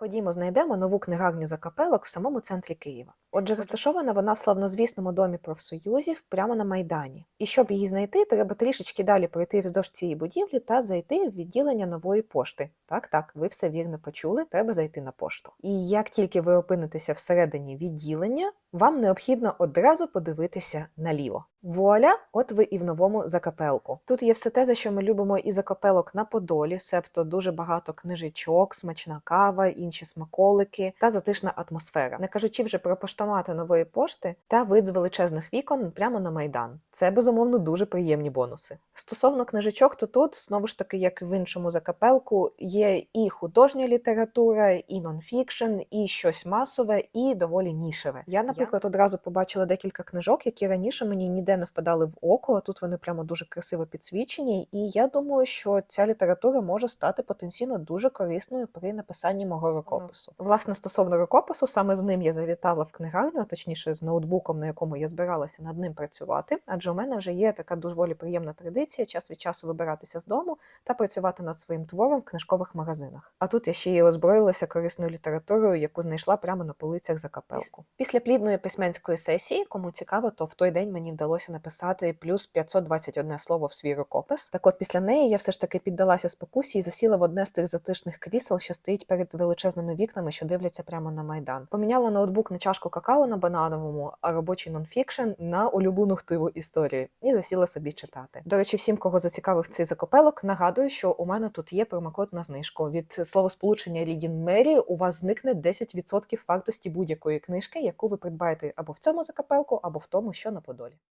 Ходімо, знайдемо нову книгарню закапелок в самому центрі Києва. Отже, розташована вона в славнозвісному домі профсоюзів прямо на майдані. І щоб її знайти, треба трішечки далі пройти вздовж цієї будівлі та зайти в відділення нової пошти. Так, так, ви все вірно почули. Треба зайти на пошту. І як тільки ви опинитеся всередині відділення, вам необхідно одразу подивитися наліво. Вуаля, от ви і в новому закапелку. Тут є все те, за що ми любимо і закапелок на Подолі, себто дуже багато книжечок, смачна кава, інші смаколики та затишна атмосфера. Не кажучи вже про поштомати нової пошти та вид з величезних вікон прямо на майдан. Це безумовно дуже приємні бонуси. Стосовно книжечок, то тут знову ж таки, як в іншому закапелку, є і художня література, і нонфікшн, і щось масове, і доволі нішеве. Я, наприклад, одразу побачила декілька книжок, які раніше мені ніде не впадали в око. а Тут вони прямо дуже красиво підсвічені. І я думаю, що ця література може стати потенційно дуже корисною при написанні мого рукопису. Власне, стосовно рукопису, саме з ним я завітала в книгарню, а точніше з ноутбуком, на якому я збиралася над ним працювати. Адже у мене вже є така доволі приємна традиція час від часу вибиратися з дому та працювати над своїм твором в книжкових магазинах. А тут я ще й озброїлася корисною літературою, яку знайшла прямо на полицях за капелку. Після плідної письменської сесії, кому цікаво, то в той день мені вдалося написати плюс 521 слово в свій рукопис. Так от після неї я все ж таки піддалася спокусі і засіла в одне з тих затишних крісел, що стоїть перед величезними вікнами, що дивляться прямо на майдан. Поміняла ноутбук на чашку какао на банановому, а робочий нонфікшн на улюблену хтиву історію і засіла собі читати. До речі, всім, кого зацікавив цей закопелок, нагадую, що у мене тут є промокод на знижку. Від словосполучення Рідін Мері у вас зникне 10% вартості будь-якої книжки, яку ви придбаєте або в цьому закапелку, або в тому, що на Подолі.